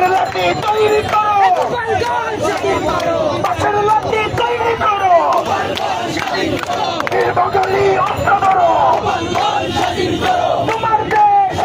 বাঁশের লাঠি তৈরি করো। বাঁশের লাঠি তৈরি করো। বীর অস্ত্র ধরো। তোমার দেশ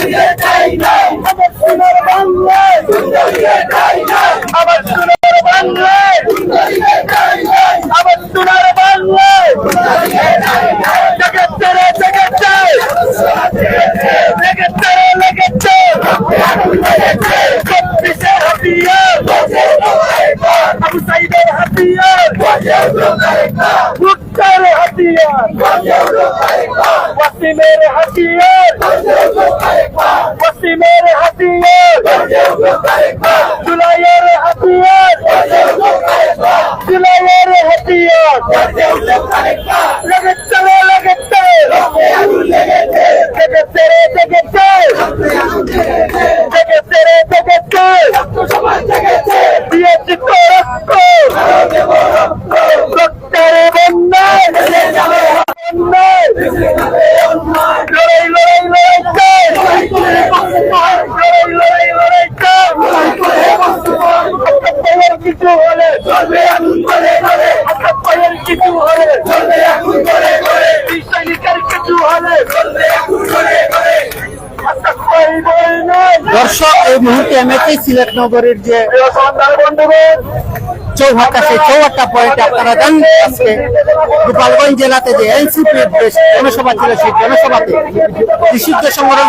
আমার সোনার বাংলায় আমার সোনার বাংলায় আমার সোনার বাংলায় জগতে রে জগতে লেগেছে রে লেগেছে চব্বিশে হাতিয়ার আবু সাইদের হাতিয়ার মুক্তার হাতিয়ার ওয়াসিমের হাতিয়ার ওয়াসিমের হাতিয়ার জুলাইয়ের হাতিয়ার জুলাইয়ের হাতিয়ার লেগেছে লেগেছে লেগেছে লেগেছে লেগেছে রে লেগেছে দিয়েছি তো রক্ত রক্তের বন্যায় বন্যায় লড়াই লড়াই লড়াই চাই লড়াই লড়াই লড়াই চাই আপনার পায়ের কিছু হলে আপনার পায়ের কিছু হলে সৈনিকের কিছু হলে আপনার পায়ে বই নাই দর্শক, এই মুহূর্তে আছি সিলেট নগরের যে চৌহাট্টা সেই চৌহাট্টা পয়েন্টে আপনারা জানেন গোপালগঞ্জ জেলাতে যে এনসিপি জনসভা ছিল, সেই জনসভাতে নিষিদ্ধ সংগঠন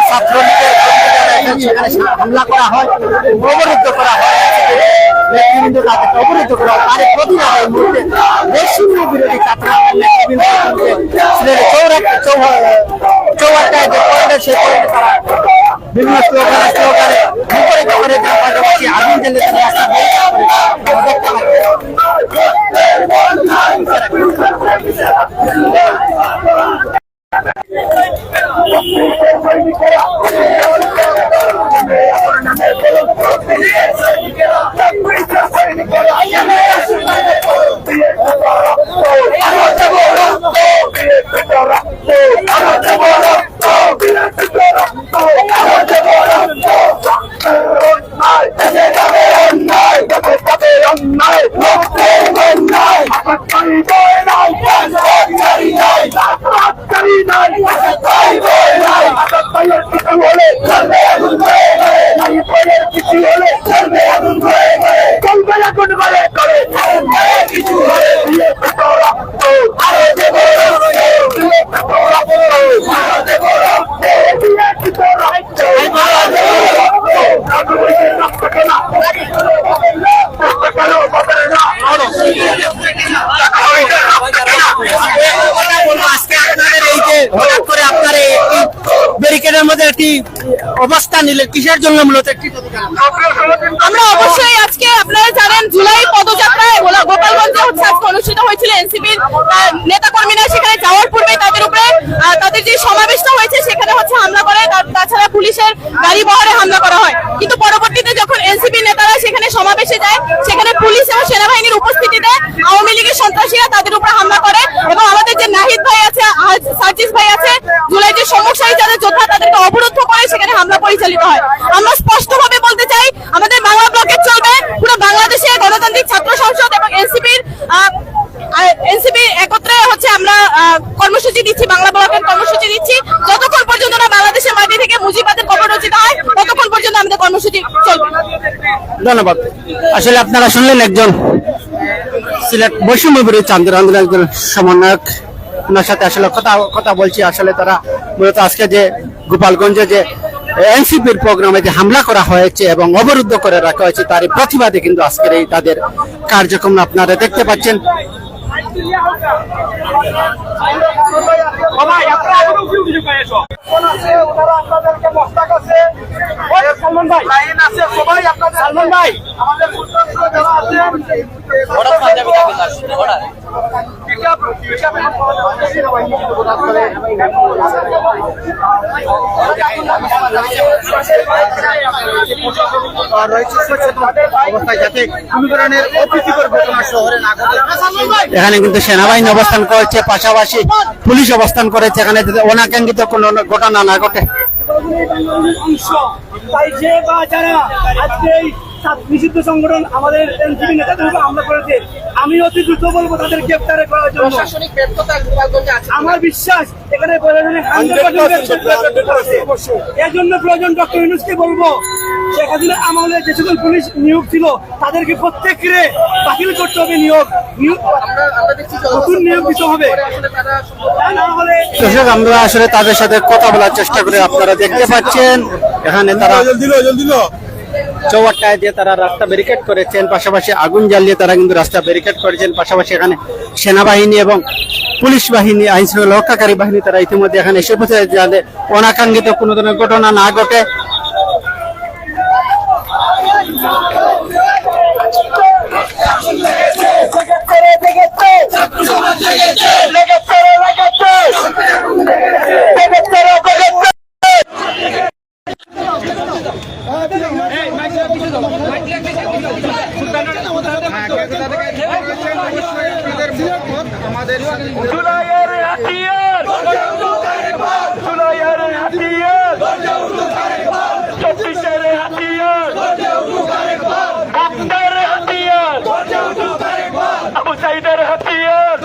সেখানে হামলা করা হয়, অবরুদ্ধ করা হয়। মুহূর্তে ছাত্র যে পয়েন্টে সেই পয়েন্টে তারা বিভিন্ন স্লোগানে স্লোগানে মুখরিত করে তার পাশাপাশি আগুন জ্বেলে তারা রাস্তা বের করে অবস্থান নিলে, কিসের জন্য মূলত একটি আমরা অবশ্যই আজকে আপনারা জানেন, জুলাই পদযাত্রায় গোপালগঞ্জে অনুষ্ঠিত হয়েছিল এনসিপির নেতা কর্মীরা সেখানে যাওয়ার পূর্বে তাদের উপরে তাদের যে সমাবেশটা হয়েছে, সেখানে হচ্ছে হামলা করে তাছাড়া পুলিশের গাড়ি বহরে হামলা করা হয়। কিন্তু পরবর্তীতে যখন এনসিপি নেতারা সেখানে সমাবেশে যায়, সেখানে পুলিশ এবং সেনাবাহিনীর উপস্থিতিতে আওয়ামী লীগের সন্ত্রাসীরা তাদের উপর হামলা করে এবং আমাদের যে নাহিদ ভাই আছে সার্জিস ভাই আছে জুলাই যে সমস্যায় যাদের যোদ্ধা তাদেরকে অবরুদ্ধ করে সেখানে হামলা পরিচালিত হয়। আমরা স্পষ্টভাবে বলতে চাই, আমাদের বাংলা ব্লকে চলবে পুরো বাংলাদেশে গণতান্ত্রিক ছাত্র সংসদ এবং এনসিপির এনসিপি একত্রে হচ্ছে আমরা কর্মসূচি দিচ্ছি বাংলা ব্লকের কর্মসূচি দিচ্ছি যতক্ষণ পর্যন্ত না বাংলাদেশের মাটি থেকে মুজিবাদের কবর রচিত হয়, ততক্ষণ পর্যন্ত আমাদের কর্মসূচি চলবে ধন্যবাদ। আসলে আপনারা শুনলেন একজন সিলেট বৈষম্য বিরোধী আন্দোলন একজন সমন্বয়ক। ওনার সাথে আসলে কথা কথা বলছি। আসলে তারা মূলত আজকে যে গোপালগঞ্জে যে এনসিপির প্রোগ্রামে যে হামলা করা হয়েছে এবং অবরুদ্ধ করে রাখা হয়েছে তারই প্রতিবাদে কিন্তু আজকের এই তাদের কার্যক্রম আপনারা দেখতে পাচ্ছেন। আমাদের এখানে কিন্তু সেনাবাহিনী অবস্থান করেছে, পাশাপাশি পুলিশ অবস্থান করেছে। এখানে অনাকাঙ্ক্ষিত কোনো ঘটনা না ঘটে। অংশ। তাই যে বা যারা আজকে নিষিদ্ধ সংগঠন আমাদের এনসিপি নেতাদের উপর হামলা করেছে। আমি অতি দ্রুত বলব তাদের গ্রেপ্তারে করার জন্য। আমার বিশ্বাস এখানে প্রশাসনিক এর জন্য প্রয়োজন ডক্টর ইউনুসকে বলব শেখ হাসিনা আমলে যে সকল পুলিশ নিয়োগ ছিল তাদেরকে প্রত্যেককে বাতিল করতে হবে নিয়োগ। নিয়োগ নতুন নিয়োগ দিতে হবে। আমরা আসলে তাদের সাথে কথা বলার চেষ্টা করে। আপনারা দেখতে পাচ্ছেন এখানে তারা চৌয়াট্টায় যে তারা রাস্তা ব্যারিকেড করেছেন, পাশাপাশি আগুন জ্বালিয়ে তারা কিন্তু রাস্তা ব্যারিকেড করেছেন, পাশাপাশি এখানে সেনাবাহিনী এবং পুলিশ বাহিনী, আইন শৃঙ্খলা রক্ষাকারী বাহিনী তারা ইতিমধ্যে এখানে এসে পৌঁছে যাতে অনাকাঙ্ক্ষিত কোনো ধরনের ঘটনা না ঘটে হাতিয়ার জুলাইয়ের হাতিয়ার চব্বিশের হাতিয়ার গুপ্তের হাতিয়ার আবু সাইদের হাতিয়ার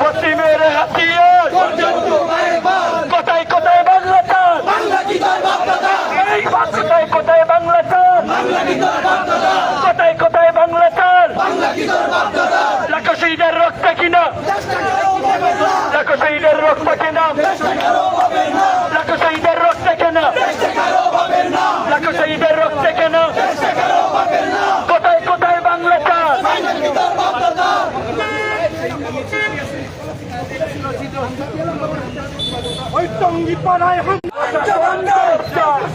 পশ্চিমের হাতিয়ার কোথায় কোথায় বাংলা চান এই কোথায় কোথায় বাংলা চান কোথায় কোথায় বাংলা চান লাখো শহীদের রক্ত কিনা। লাখো শহীদের রক্ত কিনা। লাখো শহীদের রক্ত কেনা। লাখো শহীদের রক্ত কেনা। কোথায় কোথায় বাংলা ওই টঙ্গি পাড়ায়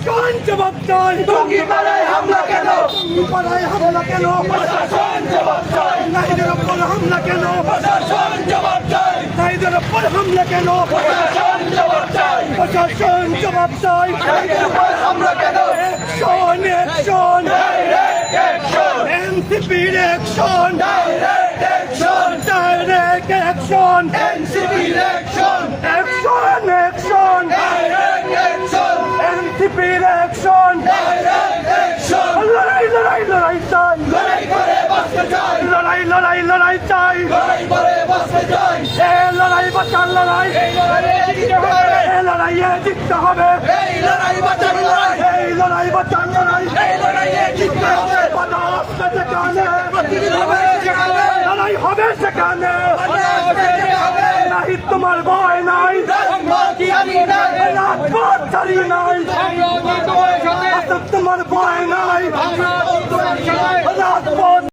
কোন জবাব চাই টঙ্গি পাড়ায় হামলা কেন টঙ্গি পাড়ায় হামলা কেন প্রশাসন জবাব চাই নাইদের উপর হামলা কেন প্রশাসন জবাব চাই নাইদের উপর হামলা কেন প্রশাসন জবাব চাই প্রশাসন জবাব চাই নাইদের উপর হামলা কেন অ্যাকশন অ্যাকশন ডাইরেক্ট অ্যাকশন এনসিপির action direct action direct action এনসিপির অ্যাকশন অ্যাকশন অ্যাকশন জিততে হবে। এই লড়াই বাঁচার লড়াই। এই লড়াই বাঁচার লড়াই। এই লড়াইয়ে জিততে হবে। পদার্থ যেখানে। হবে সেখানে। লড়াই হবে সেখানে তোমার ভয় নাই। রাজপথ নাই। তোমার ভয় নাই।